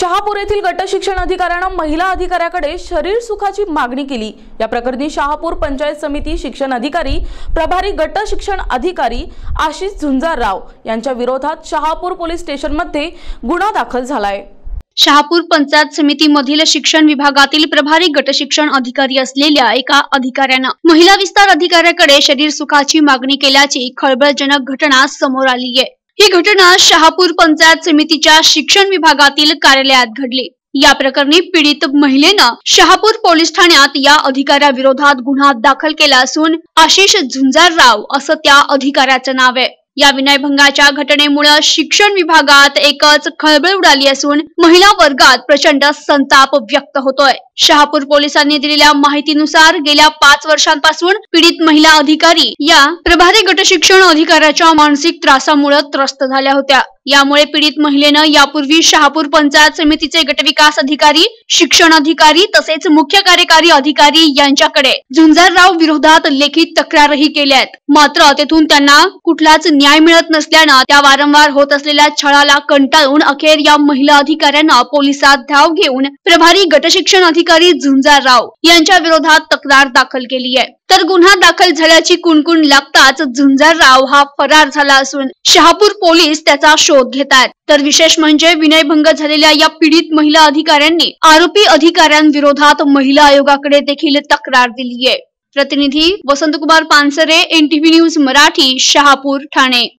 शहापूर येथील गट शिक्षण अधिकाऱ्यानं महिला अधिकाऱ्याकडे शरीर सुखाची मागणी केली. या प्रकरणी शहापूर पंचायत समिती शिक्षण अधिकारी प्रभारी गट शिक्षण अधिकारी आशिष झुंजारराव यांच्या विरोधात शहापूर पोलीस स्टेशनमध्ये गुन्हा दाखल झालाय. शहापूर पंचायत समितीमधील शिक्षण विभागातील प्रभारी गट शिक्षण अधिकारी असलेल्या एका अधिकाऱ्यानं महिला विस्तार अधिकाऱ्याकडे शरीर सुखाची मागणी केल्याची खळबळजनक घटना समोर आली आहे ही घटना शहापूर पंचायत समितीच्या शिक्षण विभागातील कार्यालयात घडली. या प्रकरणी पीडित महिलेनं शहापूर पोलीस ठाण्यात या अधिकाऱ्याविरोधात गुन्हा दाखल केला असून आशिष झुंजारराव असं त्या अधिकाऱ्याचं नाव आहे. या विनयभंगाच्या घटनेमुळे शिक्षण विभागात एकच खळबळ उडाली असून महिला वर्गात प्रचंड संताप व्यक्त होतोय. शहापूर पोलिसांनी दिलेल्या माहितीनुसार गेल्या पाच वर्षांपासून पीडित महिला अधिकारी या प्रभारी गट शिक्षण अधिकाऱ्याच्या मानसिक त्रासामुळे त्रस्त झाल्या होत्या. यामुळे पीडित महिलेनं यापूर्वी शहापूर पंचायत समितीचे गटविकास अधिकारी शिक्षण अधिकारी तसेच मुख्य कार्यकारी अधिकारी यांच्याकडे झुंजारराव विरोधात लेखी तक्रारही केल्या मात्र तेथून त्यांना कुठलाच न्याय मिळत नसल्यानं त्या वारंवार होत असलेल्या छळाला कंटाळून अखेर या महिला अधिकाऱ्यांना पोलिसात धाव घेऊन प्रभारी गटशिक्षण अधिकारी झुंजारराव यांच्या विरोधात तक्रार दाखल केली आहे. तर गुन्हा दाखल झाल्याची कुणकुण लागताच झुंजारराव हा फरार झाला असून शहापूर पोलीस त्याचा शोध शोध घेतात. तर विशेष म्हणजे विनयभंग झालेल्या या पीडित महिला अधिकाऱ्यांनी आरोपी अधिकाऱ्यांविरोधात महिला आयोगाकडे देखील तक्रार दिली आहे प्रतिनिधी वसंतकुमार पानसरे एनटीव्ही न्यूज मराठी शहापूर ठाणे.